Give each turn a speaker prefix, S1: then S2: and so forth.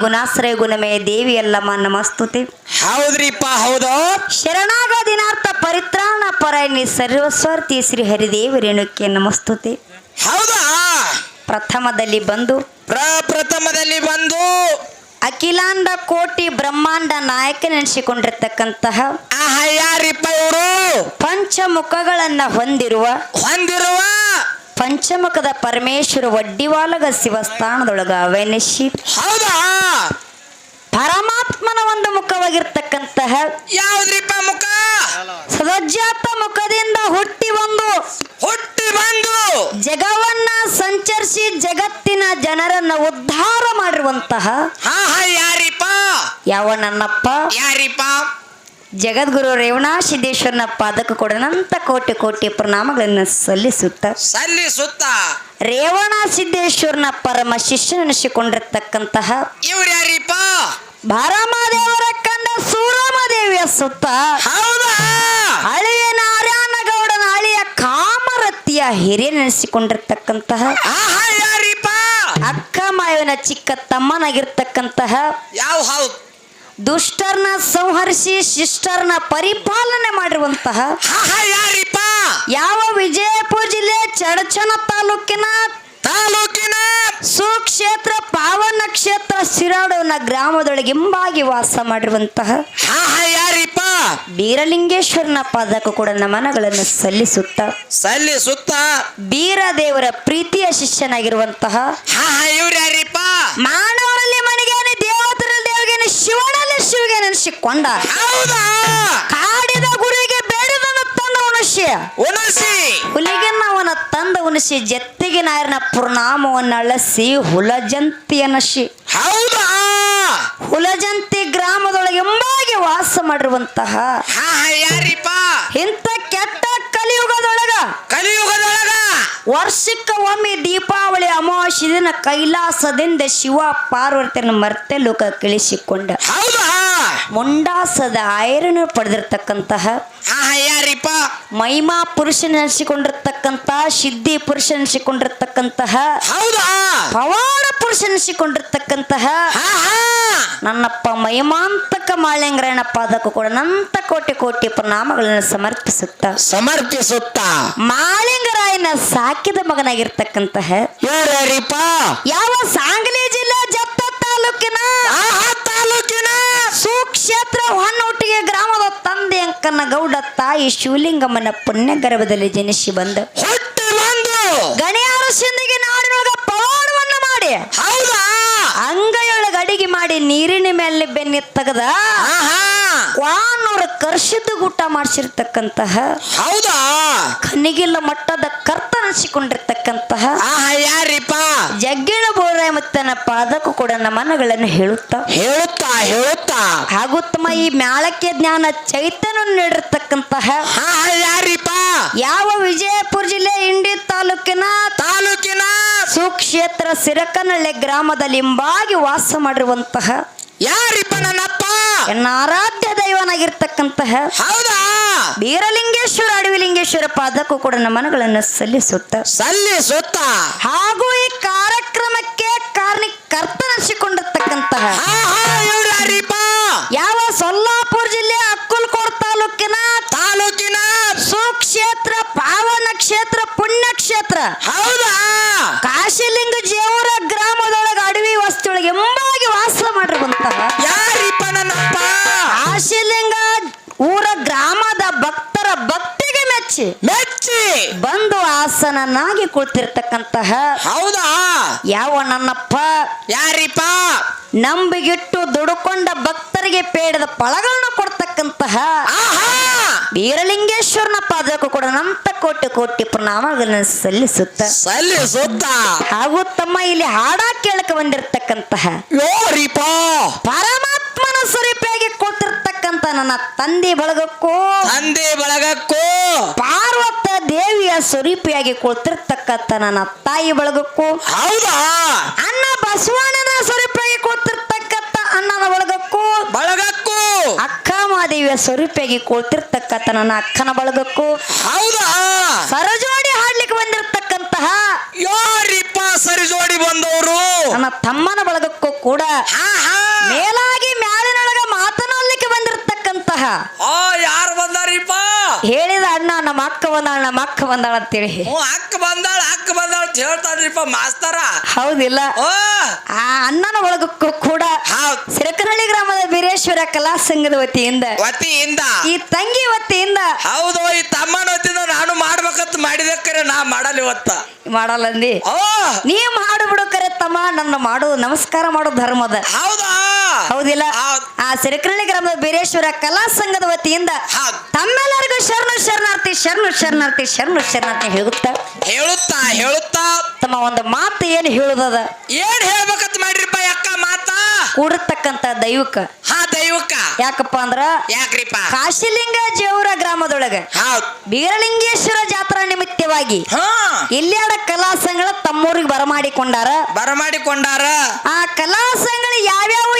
S1: ಗುಣಾಶ್ರಯ ಗುಣಮೇ ದೇವಿ ಅಲ್ಲಮ್ಮ ನಮಸ್ತುತಿ.
S2: ಹೌದ್ರಿಪ್ಪ ಹೌದು.
S1: ಶರಣಾಗದಿನಾರ್ಥ ಪರಿತ್ರಾಣ ಪರಾಯಣಿ ಸರ್ವಸ್ವಾರ್ಥಿ ಶ್ರೀ ಹರಿದೇವ ರೇಣುಕೆ ನಮಸ್ತುತಿ.
S2: ಹೌದಾ?
S1: ಪ್ರಥಮದಲ್ಲಿ ಬಂದು
S2: ಪ್ರಪ್ರಥಮದಲ್ಲಿ ಬಂದು.
S1: ಅಖಿಲಾಂಡ ಕೋಟಿ ಬ್ರಹ್ಮಾಂಡ ನಾಯಕನೆನಿಸಿಕೊಂಡಿರ್ತಕ್ಕಂತಹ
S2: ನೆನೆಸಿಕೊಂಡಿರ್ತಕ್ಕಂತಹ ಯಾರಿಪ್ಪ ಇವರು?
S1: ಪಂಚಮುಖಗಳನ್ನ ಹೊಂದಿರುವ
S2: ಹೊಂದಿರುವ
S1: ಪಂಚಮುಖದ ಪರಮೇಶ್ವರ ವಡ್ಡಿವಾಲಗ ಶಿವಸ್ಥಾನದೊಳಗ ಅವನಿಸಿ
S2: ಹೌದಾ?
S1: ಪರಮಾತ್ಮನ ಒಂದು ಮುಖವಾಗಿರ್ತಕ್ಕಂತಹ
S2: ಯಾವ್ದ್ರಿಪ್ಪ ಮುಖ?
S1: ಸದಜ್ಜಾತ ಮುಖದಿಂದ ಹುಟ್ಟಿ ಬಂದು
S2: ಹುಟ್ಟಿ ಬಂದು
S1: ಜಗವನ್ನ ಸಂಚರಿಸಿ ಜಗತ್ತಿನ ಜನರನ್ನ ಉದ್ಧಾರ ಮಾಡಿರುವಂತಹ
S2: ಯಾರಿಪ್ಪ?
S1: ಯಾವ ನನ್ನಪ್ಪ
S2: ಯಾರಿಪ್ಪ?
S1: ಜಗದ್ಗುರು ರೇವಣಾ ಸಿದ್ದೇಶ್ವರನ ಪಾದಕ ಕೊಡನಂತ ಕೋಟಿ ಕೋಟಿ ಪ್ರಣಾಮಗಳನ್ನು ಸಲ್ಲಿಸುತ್ತ.
S2: ಸಲ್ಲಿಸುತ್ತ.
S1: ರೇವಣ ಸಿದ್ದೇಶ್ವರನ ಪರಮ ಶಿಷ್ಯನೆನಿಸಿಕೊಂಡಿರ್ತಕ್ಕಂತಹ
S2: ಇವ್ರು ಯಾರಿಪ್ಪ?
S1: ಭಾರಮಾದೇವರ ಕಂಡ ಸೂರಮದೇವಿಯ ಸುತ್ತ
S2: ಹೌದಾ?
S1: ಹಳೆಯ ನಾರಾಯಣಗೌಡನ ಹಳೆಯ ಕಾಮರತಿಯ ಹಿರಿಯನೆನಿಸಿಕೊಂಡಿರ್ತಕ್ಕಂತಹ
S2: ನೆನೆಸಿಕೊಂಡಿರ್ತಕ್ಕಂತಹ ಯಾರಿಪ್ಪ?
S1: ಅಕ್ಕ ಮಾಯವಿನ ಚಿಕ್ಕ ತಮ್ಮನಾಗಿರ್ತಕ್ಕಂತಹ
S2: ಯಾವ ಹೌದು?
S1: ದುಷ್ಟರ್ನ ಸಂಹರಿಸಿ ಶಿಷ್ಟರ್ನ ಪರಿಪಾಲನೆ ಮಾಡಿರುವಂತಹ
S2: ಯಾರಿಪ್ಪ?
S1: ಯಾವ ವಿಜಯಪುರ ಜಿಲ್ಲೆ ಚಡಚಣ ತಾಲೂಕಿನ
S2: ತಾಲೂಕಿನ
S1: ಸುಕ್ಷೇತ್ರ ಪಾವನ ಕ್ಷೇತ್ರ ಸಿರಾಡೋನ ಗ್ರಾಮದೊಳಗೆ ಹಿಂಬಾಗಿ ವಾಸ ಮಾಡಿರುವಂತಹ
S2: ಯಾರಿಪ್ಪ?
S1: ಬೀರಲಿಂಗೇಶ್ವರನ ಪಾದಕ್ಕೂ ಕೂಡ ನಮನಗಳನ್ನು ಸಲ್ಲಿಸುತ್ತ
S2: ಸಲ್ಲಿಸುತ್ತ?
S1: ಬೀರದೇವರ ಪ್ರೀತಿಯ ಶಿಷ್ಯನಾಗಿರುವಂತಹ
S2: ಯಾರಿಪ್ಪ?
S1: ಮಾನವರಲ್ಲಿ ನೆನೆಸಿಕೊಂಡ
S2: ಹೌದಾ?
S1: ಕಾಡಿದ ಗುರಿಗೆ ಬೇಡದನ್ನು ತಂದ ಉಣಸಿ
S2: ಉಣಸಿ
S1: ಹುಲಿಗೆನ್ನ ಅವನ ತಂದ ಉಣಸಿ ಜತ್ತಿಗೆ ನಾರಿನ ಪುರ್ನಾಮವನ್ನು ಅಳಸಿ ಹುಲಜಂತಿ ಅನಸಿ
S2: ಹೌದಾ?
S1: ಹುಲಜಂತಿ ಗ್ರಾಮದೊಳಗೆ ಎಂಬಾಗಿ ವಾಸ ಮಾಡಿರುವಂತಹ ಇಂಥ ಕೆಟ್ಟ ಕಲಿಯುಗದೊಳಗ.
S2: ಕಲಿಯುಗದೊಳಗ?
S1: ವರ್ಷಕ್ಕ ಒಮ್ಮೆ ದೀಪಾವಳಿ ಅಮಾವಾಸ್ಯ ದಿನ ಕೈಲಾಸದಿಂದ ಶಿವ ಪಾರ್ವತಿಯನ್ನು ಮರ್ತೆ ಲೋಕ ಕಳಿಸಿಕೊಂಡ.
S2: ಹೌದಾ?
S1: ಮುಂಡಾಸದ ಆಯರನ್ನು ಪಡೆದಿರ್ತಕ್ಕಂತಹ
S2: ಯಾರಿಪ್ಪ
S1: ಮಹಿಮಾ ಪುರುಷನೆನಿಸಿಕೊಂಡಿರ್ತಕ್ಕಂತಹ ಸಿದ್ಧಿ ಪುರುಷನೆನಿಸಿಕೊಂಡಿರ್ತಕ್ಕಂತಹ
S2: ಹೌದಾ?
S1: ಪವಾಡ ಪುರುಷನೆನಿಸಿಕೊಂಡಿರ್ತಕ್ಕಂತಹ ನನ್ನಪ್ಪ ಮಹಿಮಾಂತಕ ಮಾಳಿಂಗರಣ ಪಾದಕ್ಕೂ ಕೂಡ ಅನಂತ ಕೋಟಿ ಕೋಟಿ ಪ್ರಣಾಮಗಳನ್ನು ಸಮರ್ಪಿಸುತ್ತ
S2: ಸಮರ್ಪಿಸುತ್ತ.
S1: ಮಾಳಿಂಗರಾಯನ ಸಾಕಿದ ಮಗನಾಗಿರ್ತಕ್ಕಂತಹ ಯಾವ ಸಾಂಗ್ಲಿ ಜಿಲ್ಲೆ ಜತ್ತ ತಾಲೂಕಿನ
S2: ತಾಲೂಕಿನ
S1: ಸುಕ್ಷೇತ್ರ ಹೊನ್ನೊಟ್ಟಿಗೆ ಗ್ರಾಮದ ತಂದೆ ಅಂಕನ ಗೌಡ ತಾಯಿ ಶಿವಲಿಂಗಮ್ಮನ ಪುಣ್ಯ ಗರ್ಭದಲ್ಲಿ ಜನಿಸಿ ಬಂದ ಗಣಿಯಾರ ಸಿಂದಿಗೆ ನಾಡಿನೊಳಗ ಪವಾಡವನ್ನ ಮಾಡಿ
S2: ಹೌದಾ?
S1: ಅಂಗೈಯೊಳಗ ಅಡಿಗೆ ಮಾಡಿ ನೀರಿನ ಮೇಲೆ ಬೆನ್ನಿ ತೆಗೆದ ವಾನೂರ ಕರ್ಷದ ಊಟ ಮಾಡಿಸಿರ್ತಕ್ಕಂತಹ
S2: ಹೌದಾ?
S1: ಕನಿಗಿಲ್ಲ ಮಟ್ಟದ ಕರ್ತನಿಸಿಕೊಂಡಿರ್ತಕ್ಕಂತಹ
S2: ಯಾರಿಪ್ಪ?
S1: ಜಗ್ಗಿಣ ಬೋರಾಯ ಮತ್ತನ ಪಾದಕ್ಕೂ ಕೂಡ ನಮನಗಳನ್ನು ಹೇಳುತ್ತಾ?
S2: ಹೇಳುತ್ತಾ ಹೇಳುತ್ತಾ?
S1: ಹಾಗೂ ತಮ್ಮ ಈ ಮ್ಯಾಳಕ್ಕೆ ಜ್ಞಾನ ಚೈತನ್ಯ ನೀಡಿರ್ತಕ್ಕಂತಹ
S2: ಯಾರಿಪ್ಪ?
S1: ಯಾವ ವಿಜಯಪುರ ಜಿಲ್ಲೆ ಇಂಡಿ ತಾಲೂಕಿನ
S2: ತಾಲೂಕಿನ
S1: ಸುಕ್ಷೇತ್ರ ಸಿರಕನಹಳ್ಳಿ ಗ್ರಾಮದಲ್ಲಿ ಹಿಂಬಾಗಿ ವಾಸ ಮಾಡಿರುವಂತಹ
S2: ಯಾರಿಪ್ಪ ನನ್ನಪ್ಪ
S1: ಎನ್ನ ಆರಾಧ್ಯ ದೈವನಾಗಿರ್ತಕ್ಕಂತಹ
S2: ಹೌದಾ?
S1: ಬೀರಲಿಂಗೇಶ್ವರ ಅಡವಿಲಿಂಗೇಶ್ವರ ಪಾದಕ್ಕೂ ಕೂಡ ನಮನಗಳನ್ನು ಸಲ್ಲಿಸುತ್ತ.
S2: ಸಲ್ಲಿಸುತ್ತ?
S1: ಹಾಗೂ ಈ ಕಾರ್ಯಕ್ರಮಕ್ಕೆ ಕಾರಣಕರ್ತನಿಸಿಕೊಂಡಿರ್ತಕ್ಕಂತಹ ಯಾವ ಸೊಲ್ಲಾಪುರ ಜಿಲ್ಲೆ ಅಕ್ಕಲ್ಕೋಡ್ ತಾಲೂಕಿನ
S2: ತಾಲೂಕಿನ
S1: ಸುಕ್ಷೇತ್ರ ಪಾವನ ಕ್ಷೇತ್ರ ಪುಣ್ಯ ಕ್ಷೇತ್ರ.
S2: ಹೌದಾ
S1: ಕಾಶಿಲಿಂಗ ಜೇವರ ಗ್ರಾಮದೊಳಗೆ ಅಡವಿ ವಸ್ತಿಯೊಳಗೆ ಎಂಬಾಗಿ ವಾಸ ಮಾಡಿರುವಂತಹ
S2: ಯಾರಿಪ್ಪ ನನ್ನಪ್ಪ?
S1: ಕಾಶಿಲಿಂಗ ಊರ ಗ್ರಾಮದ ಭಕ್ತರ ಭಕ್ತಿಗೆ ಮೆಚ್ಚಿ.
S2: ಮೆಚ್ಚಿ.
S1: ಬಂದು ಆಸನನಾಗಿ ಕುಳಿತಿರ್ತಕ್ಕಂತಹ
S2: ಹೌದಾ?
S1: ಯಾವ ನನ್ನಪ್ಪ?
S2: ಯಾರಿಪ್ಪ?
S1: ನಂಬಿಗಿಟ್ಟು ದುಡುಕೊಂಡ ಭಕ್ತರಿಗೆ ಪೇಡದ ಪಳಗಳನ್ನ ಕೊಡ್ತಕ್ಕಂತಹ
S2: ಆಹಾ!
S1: ಬೀರಲಿಂಗೇಶ್ವರನ ಪಾದಕ್ಕೂ ಕೂಡ ನಂತ ಕೋಟಿ ಕೋಟಿ ಪ್ರಣಾಮಗಳನ್ನ ಸಲ್ಲಿಸುತ್ತ.
S2: ಸಲ್ಲಿಸುತ್ತ.
S1: ಹಾಗೂ ತಮ್ಮ ಇಲ್ಲಿ ಹಾಡ ಕೇಳಕ್ಕೆ ಬಂದಿರತಕ್ಕಂತಹ ಪರಮಾತ್ಮನ ಸ್ವರೂಪಿಯಾಗಿ ಕೊಟ್ಟಿರ್ತಕ್ಕಂತ ನನ್ನ ತಂದೆ ಬಳಗಕ್ಕೂ
S2: ತಂದೆ ಬಳಗಕ್ಕೂ.
S1: ಪಾರ್ವತ ದೇವಿಯ ಸ್ವರೂಪಿಯಾಗಿ ಕೊಡ್ತಿರ್ತಕ್ಕಂತ ನನ್ನ ತಾಯಿ ಬಳಗಕ್ಕೂ.
S2: ಹೌದಾ
S1: ಅಣ್ಣ ಬಸವಣ್ಣನ ಸ್ವರೂಪಿಯಾಗಿ ಕೊಡ್ತಿರ್ತಕ್ಕಂತ ಅಣ್ಣನ ಬಳಗಕ್ಕೂ
S2: ಬಳಗಕ್ಕೂ
S1: ಅಕ್ಕ ಮಾದೇವಿಯ ಸ್ವರೂಪಿಯಾಗಿ ಕೂತಿರ್ತಕ್ಕಂಥ ನನ್ನ ಅಕ್ಕನ ಬಳಗಕ್ಕೂ
S2: ಹೌದಾ?
S1: ಸರಜೋಡಿ ಹಾಡ್ಲಿಕ್ಕೆ ಬಂದಿರತಕ್ಕಂತಹ
S2: ಯಾರಿಪ್ಪ ಸರಿಜೋಡಿ ಬಂದವರು?
S1: ನನ್ನ ತಮ್ಮನ ಬಳಗಕ್ಕೂ ಕೂಡ ಮೇಲಾಗಿ ಮ್ಯಾಲಿನೊಳಗ ಮಾತನಾಡ್ಲಿಕ್ಕೆ ಬಂದಿರತಕ್ಕಂತಹ
S2: ಆ ಯಾರು ಬಂದಾರಿಪ್ಪ?
S1: ಹೇಳಿದ ಅಣ್ಣ ನಮ್ಮ ಅಕ್ಕ ಬಂದಾಳ ನಮ್ಮ ಅಕ್ಕ ಬಂದಾಳ ಅಂತೇಳಿ.
S2: ಹ್ಞೂ ಅಕ್ಕ ಬಂದಾಳ ಅಕ್ಕ ಬಂದಾಳ ಅಂತ ಹೇಳ್ತಾನ್ರಿಪ್ಪ ಮಾಸ್ತರ.
S1: ಹೌದಿಲ್ಲ.
S2: ಓ.
S1: ಆ ಅಣ್ಣನ ಒಳಗಕ್ಕೂ ಕೂಡ ಸಿರಕನಹಳ್ಳಿ ಗ್ರಾಮದ ಬೀರೇಶ್ವರ ಕಲಾ ಸಂಘದ ವತಿಯಿಂದ
S2: ವತಿಯಿಂದ.
S1: ಈ ತಂಗಿ ವತಿಯಿಂದ.
S2: ಹೌದು ಈ ತಮ್ಮನ ವತಿಯಿಂದ ನಾನು ಮಾಡ್ಬೇಕಂತ ಮಾಡಿದಕ್ಕರೆ ನಾ ಮಾಡಲ್ಲ ಇವತ್ತ.
S1: ಮಾಡಲ್ಲಂದಿ?
S2: ಓ!
S1: ನೀ ಮಾಡು ಬಿಡು ಕರೆ ತಮ್ಮ ನನ್ನ ಮಾಡು ನಮಸ್ಕಾರ ಮಾಡೋ ಧರ್ಮದ
S2: ಹೌದಾ?
S1: ಹೌದಿಲ್ಲ? ಆ ಸಿರಕನಹಳ್ಳಿ ಗ್ರಾಮದ ಬೀರೇಶ್ವರ ಕಲಾ ಸಂಘದ ವತಿಯಿಂದ ತಮ್ಮೆಲ್ಲರಿಗೂ ಶರಣು ಶರಣಾರ್ಥಿ ಶರಣು ಶರಣಾರ್ಥಿ ಶರಣು ಶರಣಾರ್ಥಿ ಹೇಳುತ್ತಾ?
S2: ಹೇಳುತ್ತಾ ಹೇಳುತ್ತಾ?
S1: ತಮ್ಮ ಒಂದು ಮಾತು ಏನು ಹೇಳುದದ?
S2: ಏನ್ ಹೇಳ್ಬೇಕಂತ ಮಾಡಿರಿಪ್ಪ ಅಕ್ಕ ಮಾತ?
S1: ಕೂಡಿರ್ತಕ್ಕಂಥ ದೈವಕ
S2: ಹಾ ದೈವಕ್ಕ.
S1: ಯಾಕಪ್ಪ ಅಂದ್ರ
S2: ಯಾಕ್ರಿಪ್ಪ?
S1: ಕಾಶಿಲಿಂಗ ಜೇವರ ಗ್ರಾಮದೊಳಗ
S2: ಹೌದ್.
S1: ಬೀರಲಿಂಗೇಶ್ವರ ಜಾತ್ರಾ ನಿಮಿತ್ತವಾಗಿ ಇಲ್ಲಾಡ ಕಲಾ ಸಂಘಗಳ ತಮ್ಮೂರಿಗೆ ಬರಮಾಡಿಕೊಂಡಾರ?
S2: ಬರಮಾಡಿಕೊಂಡಾರ?
S1: ಆ ಕಲಾ ಸಂಘಗಳು ಯಾವ್ಯಾವ